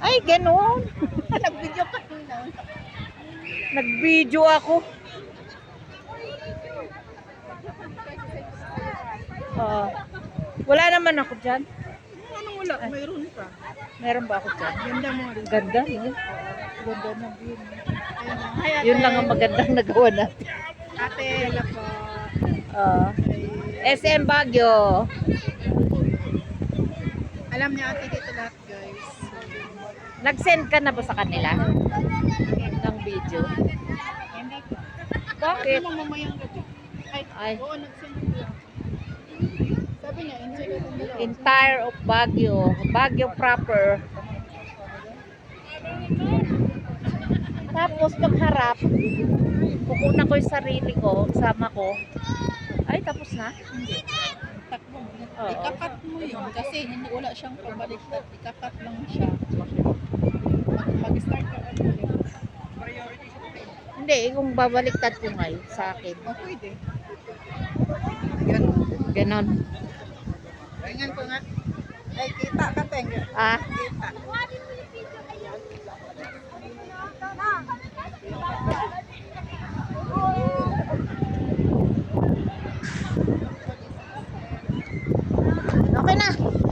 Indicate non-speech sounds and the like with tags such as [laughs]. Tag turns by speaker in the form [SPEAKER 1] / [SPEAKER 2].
[SPEAKER 1] Ay, ganun. [laughs]
[SPEAKER 2] Nag-video ka na.
[SPEAKER 1] Nag-video ako. Oo. wala naman ako dyan.
[SPEAKER 2] Anong wala? Mayroon ka.
[SPEAKER 1] Meron ba ako dyan?
[SPEAKER 2] Ganda mo rin.
[SPEAKER 1] Ganda, no? Ganda na
[SPEAKER 2] ate.
[SPEAKER 1] Yun lang ang magandang [laughs] nagawa natin.
[SPEAKER 2] Ate, wala po.
[SPEAKER 1] Oo. SM Baguio.
[SPEAKER 2] Alam niya ate dito lahat guys.
[SPEAKER 1] Nag-send ka na ba sa kanila? Ng video?
[SPEAKER 2] Hindi ko.
[SPEAKER 1] Bakit?
[SPEAKER 2] Mo mamayang gabi. Ay,
[SPEAKER 1] Ay.
[SPEAKER 2] oo, nag-send ko lang. Sabi niya, enjoy ka kung dalawa.
[SPEAKER 1] Entire of Baguio. Baguio proper. Tapos pagharap, kukunan ko yung sarili ko, sama ko. Ay, tapos na?
[SPEAKER 2] Takbo
[SPEAKER 1] Oo.
[SPEAKER 2] Ikakat mo yun kasi hindi wala siyang pabaliktad. Ikakat lang siya. Mag- Mag-start ka ulit.
[SPEAKER 1] Hindi, kung babaliktad ko ngayon sa akin.
[SPEAKER 2] O, pwede. Ganun.
[SPEAKER 1] Ganon.
[SPEAKER 2] Tingnan ko nga. Ay, kita ka, Teng.
[SPEAKER 1] Ah, 那